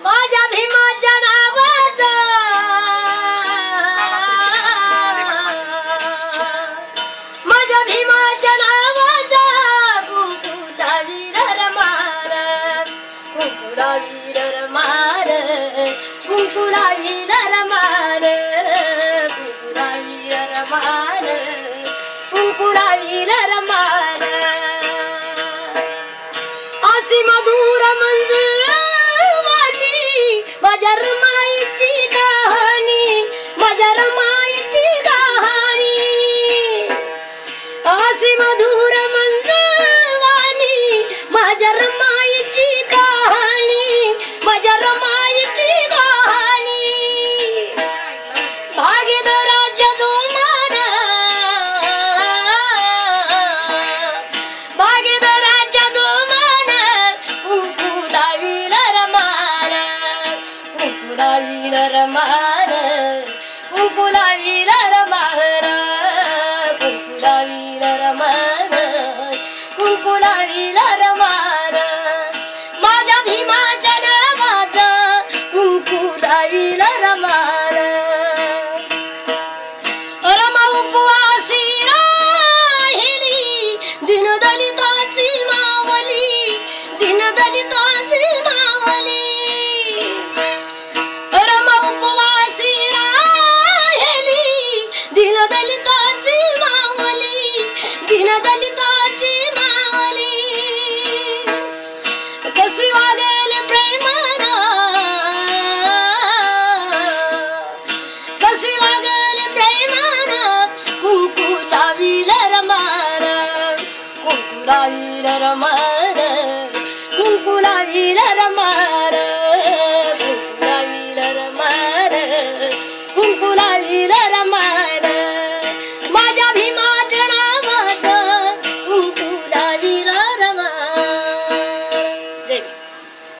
माझ्या भीमाच्या नावाचा. माझ्या भीमाच्या नावाचा कुंकुदा वीर मार. कुंकुला वीर मार. कुंकुला वीर मार. कुंकुला वीर मार. कुंकुला वीर मार. कुंकुलावी लरमार कुंकुलावी लरमार कुंकुलावी लरमार कुंकुलावी लरमार माझ्या भीमाच्या नावाचं कुंकुलावी குங்குலாவிலரமார குங்குலாவிலரமார